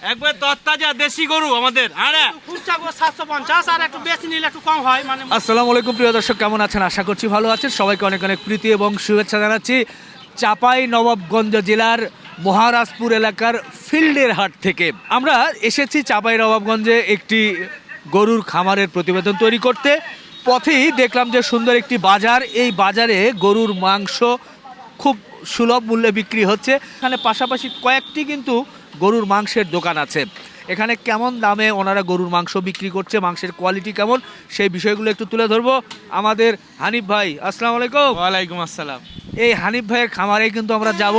একবার তত্তাজা দেশি গরু আমাদের আরে খুচরা সাতশো পঞ্চাশ আর একটু বেশি নিলে একটু কম হয় মানে আসসালামু আলাইকুম প্রিয় দর্শক কেমন আছেন? আশা করছি ভালো আছেন। সবাইকে অনেক অনেক প্রীতি এবং শুভেচ্ছা জানাচ্ছি চাপাই নবাবগঞ্জ জেলার মহারাজপুর এলাকার ফিল্ডের হাট থেকে। আমরা এসেছি চাপাই নবাবগঞ্জে একটি গরুর খামারের প্রতিবেদন তৈরি করতে। পথেই দেখলাম যে সুন্দর একটি বাজার। এই বাজারে গরুর মাংস খুব সুলভ মূল্যে বিক্রি হচ্ছে। এখানে পাশাপাশি কয়েকটি কিন্তু গরুর মাংসের দোকান আছে। এখানে কেমন দামে ওনারা গরুর মাংস বিক্রি করছে মাংসের কোয়ালিটি কেমন সেই বিষয়গুলো একটু তুলে ধরবো। আমাদের হানিফ ভাই আসসালামু আলাইকুম। ওয়ালাইকুম আসসালাম। এই হানিফ ভাইয়ের খামারে কিন্তু আমরা যাব।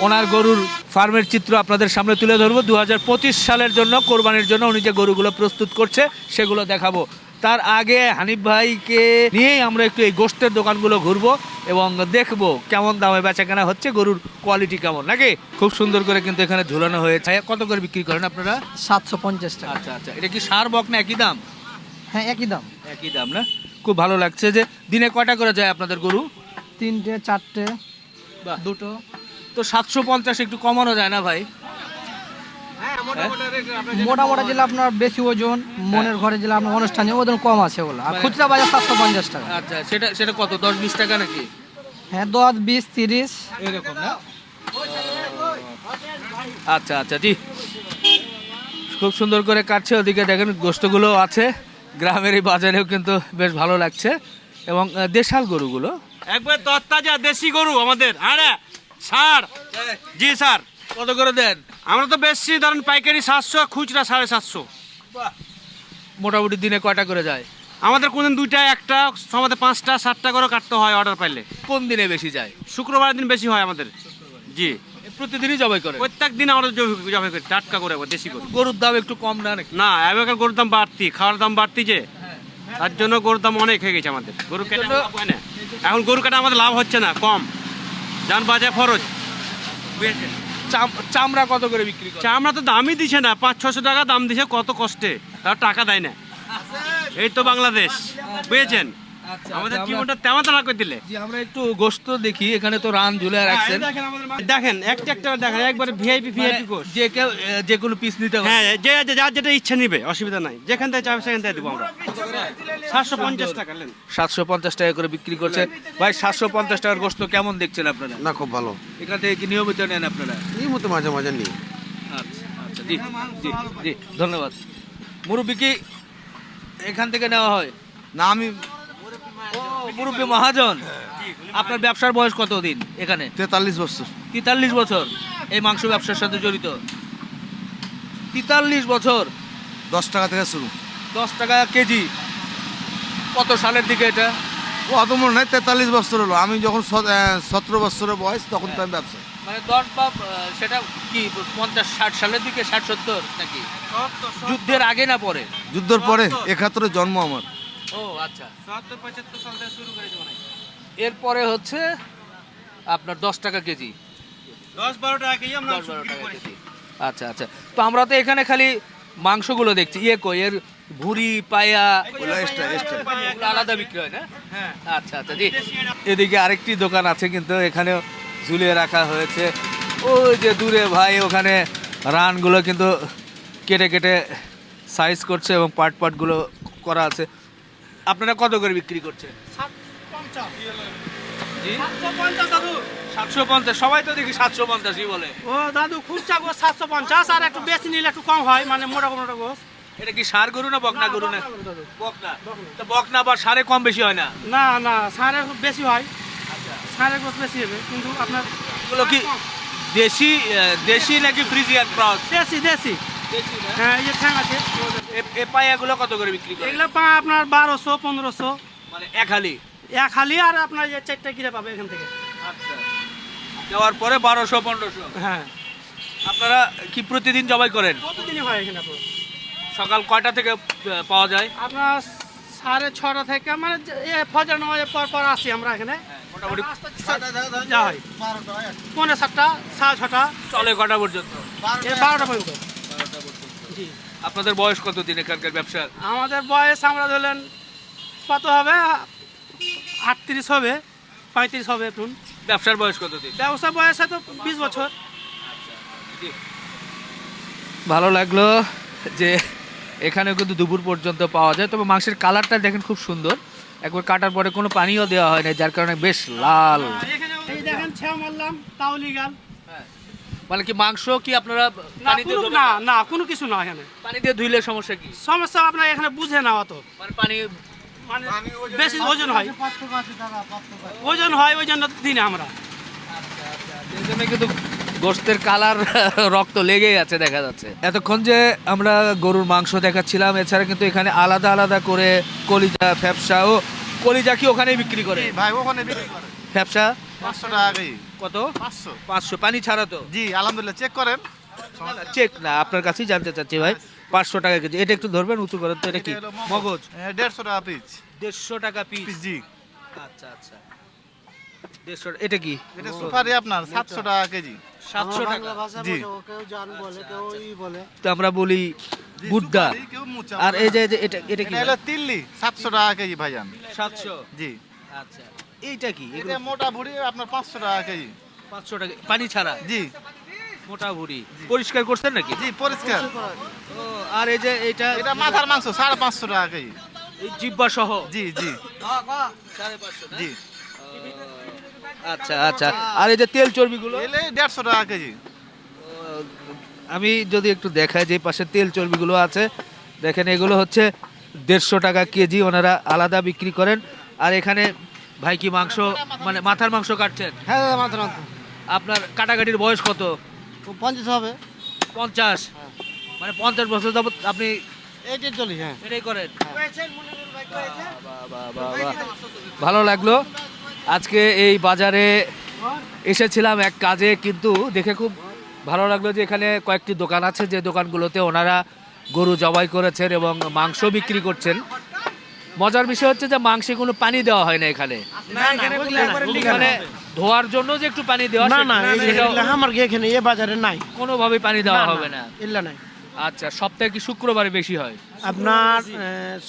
ওনার গরুর ফার্মের চিত্র আপনাদের সামনে তুলে ধরবো। দু হাজার পঁচিশ সালের জন্য কোরবানির জন্য উনি যে গরুগুলো প্রস্তুত করছে সেগুলো দেখাবো। তার আগে হানিফ ভাইকে নিয়েই আমরা একটু এই গোষ্ঠের দোকানগুলো ঘুরবো এবং দেখব কেমন দামে বেচা কেনা হচ্ছে গরুর কোয়ালিটি কেমন নাকি? খুব সুন্দর করে কিন্তু এখানে ঝুলানো হয়েছে। কত করে বিক্রি করেন আপনারা? সাতশো পঞ্চাশ টাকা। আচ্ছা আচ্ছা। এটা কি সার বক না একই দাম? হ্যাঁ একই দাম। একই দাম না? খুব ভালো লাগছে যে দিনে কয়টা করে যায় আপনাদের গরু? তিনটে চারটে বাহ। দুটো। তো সাতশো পঞ্চাশ একটু কমানো যায় না ভাই? মোটা মোটা যেগুলো আপনার বেশি ওজন মনের ঘরে যেগুলো আপনার অনুষ্ঠানে ওজন কম আছে ওগুলো। আর খুচরা বাজার সাতশো পঞ্চাশ টাকা। আচ্ছা সেটা সেটা কত? দশ বিশ টাকা নাকি? হ্যাঁ দশ বিশ তিরিশ এরকম না? আচ্ছা আচ্ছা জি। খুব সুন্দর করে কাটছে ওদিকে দেখেন গোস্তগুলো আছে। গ্রামের এই বাজারেও কিন্তু বেশ ভালো লাগছে। এবং দেশাল গরুগুলো। একবার তত্তাজা দেশি গরু আমাদের। আরে সার জি স্যার। কত করে দেন? আমরা তো বেশি ধরেন পাইকারি সাতশো খুচরা সাড়ে সাতশো। মোটামুটি দিনে কয়টা করে যায়? আমাদের কোনদিন দুইটা একটা সমাতে পাঁচটা সাতটা করে কাটতে হয় অর্ডার পাইলে। কোন দিনে বেশি যায়? শুক্রবার দিন বেশি হয় আমাদের। জি। প্রতিদিনই জবাই করে? প্রত্যেক দিন আমরা জবে জবে করি টাটকা করে দেশি গরু গরুর দাম একটু কম না নাকি? না এবার গরুর দাম বাড়তি খাওয়ার দাম বাড়তি যে। তার জন্য গরুর দাম অনেক হয়ে গেছে আমাদের। গরু কেটে হয়। এখন গরু কাটা আমাদের লাভ হচ্ছে না কম। যান বাজার খরচ বুঝেছেন চাম- চামড়া কত করে বিক্রি করে? চামড়া তো দামই দিছে না পাঁচ ছশো টাকা দাম দিছে কত কষ্টে। তার টাকা দেয় না। এই তো বাংলাদেশ বুঝেছেন? আমাদের আমরা- জীবনটা তেমন করে দিলে। জি আমরা একটু গোস্ত দেখি এখানে তো রান ঝুলে রাখছেন দেখেন একটা একটা দেখেন একবারে ভিআইপি মানে ভিআইপি যে কেউ যে কোনো পিস নিতে হ্যাঁ যে যে- যার যেটা ইচ্ছা নিবে অসুবিধা নাই। যেখান থেকে চাবে সেখান থেকে দেবো আমরা। সাতশো পঞ্চাশ টাকা নেন সাতশো পঞ্চাশ টাকা করে বিক্রি করছে ভাই সাতশো পঞ্চাশ টাকার গোস্ত কেমন দেখছেন আপনারা? না খুব ভালো। এখান থেকে কি নিয়মিত নেন আপনারা? এই মতো মাঝে মাঝে নিই। আচ্ছা আচ্ছা জি জি জি ধন্যবাদ। মুরব্বী কি এখান থেকে নেওয়া হয়? না আমি ও মুরব্বী মহাজন। আপনার ব্যবসার বয়স কত দিন এখানে? তেতাল্লিশ বছর। তেতাল্লিশ বছর। এই মাংস ব্যবসার সাথে জড়িত? তেতাল্লিশ বছর। দশ টাকা থেকে শুরু। দশ টাকা কেজি। কত সালের দিকে এটা? ও অত মনে নয় তেতাল্লিশ বছর হলো। আমি যখন সতেরো বছরের বয়স তখন তো আমি ব্যবসা মানে দশ বা সেটা কি পঞ্চাশ ষাট সালের দিকে ষাট সত্তর নাকি? যুদ্ধের আগে না পরে? যুদ্ধের পরে একাত্তরে জন্ম আমার। ও আচ্ছা। সত্তর পঁচাত্তর সাল থেকে শুরু করেছে মনে এরপরে হচ্ছে আপনার দশ টাকা কেজি। দশ বারো টাকা কেজি আমরা দশ বারো টাকা কেজি। আচ্ছা আচ্ছা। তো আমরা তো এখানে খালি মাংসগুলো দেখছি। ইয়ে কই? এর ভুঁড়ি পায়া আলাদা বিক্রি হয় না? হ্যাঁ। আচ্ছা আচ্ছা জি। এদিকে আরেকটি দোকান আছে কিন্তু এখানেও ঝুলিয়ে রাখা হয়েছে। ওই যে দূরে ভাই ওখানে রানগুলো কিন্তু কেটে কেটে সাইজ করছে এবং পার্ট পার্টগুলো করা আছে। আপনারা কত করে বিক্রি করছেন? সাতশো পঞ্চাশ। সবাই তো দেখি সাতশো পঞ্চাশই বলে। ও দাদু খুচরা গো সাতশো পঞ্চাশ আর একটু বেশি নিলে একটু কম হয় মানে মোটা মোটা গোস এটা কি সার গরু না বকনা গরু না? বকনা তো বকনা বা সারে কম বেশি হয় না? না না সাড়ে বেশি হয়। সাড়ে গোস বেশি হবে কিন্তু আপনার এগুলো কি দেশি দেশি নাকি ফ্রিজিয়ান ক্রস? দেশি দেশি। হ্যাঁ এই যে ঠ্যাং আছে। এ- পায়াগুলো কত করে বিক্রি করে? এগুলো পা আপনার বারোশো পনেরোশো। মানে এক হালি? এক হালি আর আপনার এই চারটা কিনে পাবে এখান থেকে। আচ্ছা। দেওয়ার পরে বারোশো পনেরোশো? হ্যাঁ। আপনারা কি প্রতিদিন জবাই করেন? কতদিনই হয় এখানে সকাল কয়টা থেকে পাওয়া যায়? আপনার সাড়ে ছটা থেকে মানে এ ফজর নামাজের পর পর আসি আমরা এখানে। মোটামুটি যা হয়। পনেরো সাতটা সাড়ে ছটা। চলে কটা পর্যন্ত? এ বারোটা পর্যন্ত। জি। আপনাদের বয়স কত দিন এখানকার ব্যবসার আমাদের বয়স আমরা ধরলেন কত হবে? আটত্রিশ হবে পঁয়ত্রিশ হবে এখন। ব্যবসার বয়স কত দিন ব্যবসা বয়স হয়তো বিশ বছর। ভালো লাগল যে এখানেও কিন্তু দুপুর পর্যন্ত পাওয়া যায়। তবে মাংসের কালারটা দেখেন খুব সুন্দর। একবার কাটার পরে কোনো পানিও দেওয়া হয় না যার কারণে বেশ লাল। এখানে এই দেখেন ছেও মারলাম তাও লিগাল মানে কি মাংস কি আপনারা না পানি কোনো? না না কোনো কিছু না এখানে। পানি দিয়ে ধুইলে সমস্যা কি? সমস্যা আপনার এখানে বুঝে না অত মানে পানি মানে বেশি ওজন হয়। ওজন হয় ওই জন্য দিনে আমরা। এই জন্য কিন্তু গোস্তের কালার রক্ত লেগেই আছে দেখা যাচ্ছে। এতক্ষণ যে আমরা গরুর মাংস দেখাচ্ছিলাম এছাড়া কিন্তু এখানে আলাদা আলাদা করে কলিজা ফ্যাপসা ও কলিজা কি ওখানেই বিক্রি করে? ভাই ওখানে বিক্রি করে। ফ্যাপসা? পাঁচশো টাকা কেজি কত? পাঁচশো। পাঁচশো। পানি ছাড়া তো। জি আলহামদুলিল্লাহ চেক করেন। চেক না আপনার কাছেই জানতে চাচ্ছি ভাই। পাঁচশো টাকা কেজি এটা একটু ধরবেন উঁচু করেন তো এটা কি? মগজ। দেড়শো টাকা পিস দেড়শো টাকা পিস জি। আচ্ছা আচ্ছা। দেড়শো এটা কি? এটা সুপারি আপনার সাতশো টাকা কেজি। সাতশো টাকা। জি। তো আমরা বলি জি, বুদ্ধা। সুপারি, কেউ মুচা আর বলে। এই যে এই যে এটা এটা কি? এটা হলো তিল্লি সাতশো টাকা কেজি ভাইজান সাতশো? জি। আচ্ছা। এইটা কি? এটা মোটা ভুড়ি আপনার পাঁচশো টাকা কেজি। পাঁচশো টাকা পানি ছাড়া? জি। মোটা ভুড়ি। পরিষ্কার করছেন নাকি? জি পরিষ্কার। ও, আর এই যে এটা এটা মাথার মাংস সাড়ে পাঁচশো টাকা কেজি। এই জিব্বা সহ? জি জি। সাড়ে পাঁচশো জি। আচ্ছা আচ্ছা। আর এই যে তেল চর্বিগুলো? এলে দেড়শো টাকা কেজি। আমি যদি একটু দেখাই যে পাশে তেল চর্বিগুলো আছে দেখেন এগুলো হচ্ছে দেড়শো টাকা কেজি ওনারা আলাদা বিক্রি করেন। আর এখানে ভাই কি মাংস মানে মাথার মাংস কাটছেন? হ্যাঁ মাত্র আপনার কাটাকাটির বয়স কত? পঞ্চাশ হবে। পঞ্চাশ? মানে পঞ্চাশ বছর যাবত আপনি চল্লিশ হ্যাঁ। এটাই করেন? বাহ। ভালো লাগল। আজকে এই বাজারে এসেছিলাম এক কাজে কিন্তু দেখে খুব ভালো লাগল যে এখানে কয়েকটি দোকান আছে যে দোকানগুলোতে ওনারা গরু জবাই করেছেন এবং মাংস বিক্রি করছেন। মজার বিষয় হচ্ছে যে মাংসে কোনো পানি দেওয়া হয় না এখানে। মানে ধোয়ার জন্য যে একটু পানি দেওয়া না না আমার এখানে এ বাজারে নাই। কোনোভাবে পানি দেওয়া হবে না। ইল্লা নাই। আচ্ছা সপ্তাহে কি শুক্রবারে বেশি হয়? আপনার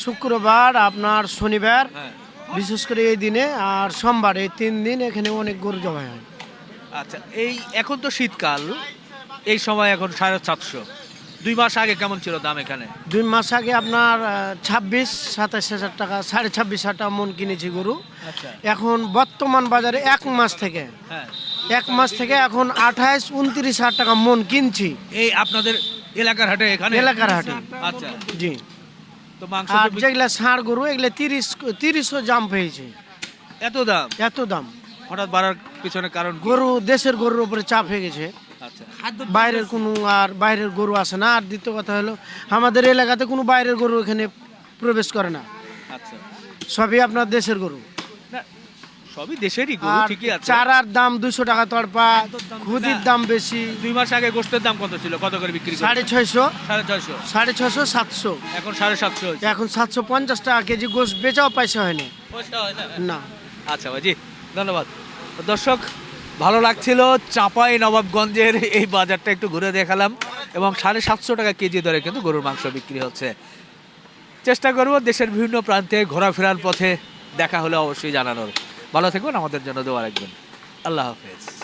শুক্রবার আপনার শনিবার হ্যাঁ। বিশেষ করে এই দিনে আর সোমবার এই তিন দিন এখানে অনেক গরু জমা হয়। আচ্ছা এই এখন তো শীতকাল এই সময় এখন সাড়ে সাতশো। দুই মাস আগে কেমন ছিল দাম এখানে? দুই মাস আগে আপনার ছাব্বিশ সাতাশ হাজার টাকা সাড়ে ছাব্বিশ হাজার টাকা মন কিনেছি গরু। আচ্ছা। এখন বর্তমান বাজারে এক মাস থেকে। হ্যাঁ। এক মাস থেকে এখন আঠাইশ উনত্রিশ হাজার টাকা মন কিনছি। এই আপনাদের এলাকার হাটে এখানে? এলাকার হাটে। আচ্ছা। জি। তো মাংস আর যেগুলা ষাঁড় গরু এগুলো তিরিশ তিরিশও জাম পেয়েছে। এত দাম? এত দাম। হঠাৎ বাড়ার পিছনে কারণ গরু দেশের গরুর উপরে চাপ হয়ে গেছে। বাইরের কোনো আর বাইরের গরু আসে না। আর দ্বিতীয় কথা হলো আমাদের এলাকাতে কোনো বাইরের গরু এখানে প্রবেশ করে না। আচ্ছা। সবই আপনার দেশের গরু। সবই দেশেরই গরু ঠিকই আছে। চারার দাম দুশো টাকা তড়পা খুদির দাম বেশি। দুই মাস আগে গোষ্ঠের দাম কত ছিল? কত করে বিক্রি করে সাড়ে ছয়শো। সাড়ে ছয়শো। সাড়ে ছশো সাতশো। এখন সাড়ে সাতশো। এখন সাতশো পঞ্চাশ টাকা কেজি গোস বেচাও পয়সা হয়নি পয়সা হয় না? না। আচ্ছা ভাইজি ধন্যবাদ। দর্শক ভালো লাগছিল চাপাই নবাবগঞ্জের এই বাজারটা একটু ঘুরে দেখালাম এবং সাড়ে সাতশো টাকা কেজি দরে কিন্তু গরুর মাংস বিক্রি হচ্ছে। চেষ্টা করব দেশের বিভিন্ন প্রান্তে ঘোরাফেরার পথে দেখা হলে অবশ্যই জানানোর। ভালো থাকবেন, আমাদের জন্য দোয়া রাখবেন। আল্লাহ হাফেজ।